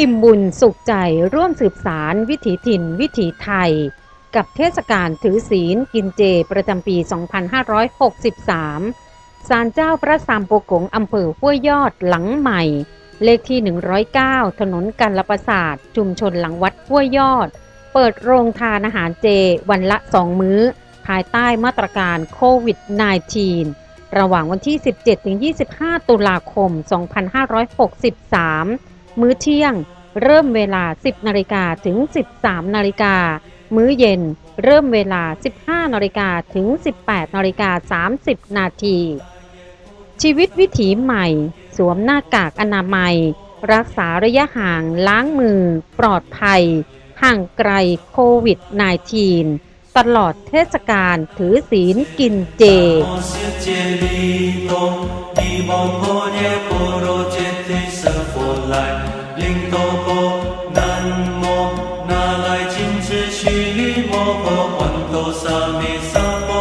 อิ่มบุญสุขใจร่วมสืบสารวิถีถิ่น วิถีไทย กับเทศกาลถือศีลกินเจประจำปี 2563 ศาลเจ้าพระสามโปกงอำเภอห้วยยอดหลังใหม่ เลขที่ 109 ถนนกันลประสาทชุมชนหลังวัดห้วยยอด เปิดโรงทานอาหารเจวันละ 2 มื้อ ภายใต้มาตรการโควิด -19 ระหว่างวันที่ 17-25 ตุลาคม 2563 มื้อเที่ยง เริ่มเวลา 10นาฬิกาถึง 13นาฬิกา มื้อเย็น เริ่มเวลา 15นาฬิกาถึง 18นาฬิกา30 นาที ชีวิตวิถีใหม่ สวมหน้ากากอนามัย รักษาระยะห่างล้างมือ ปลอดภัย ห่างไกลโควิด -19 ตลอดเทศกาลถือศีลกินเจ 舍弗来临多卜南摩那，来净慈须弥摩佛，黄陀萨弥萨。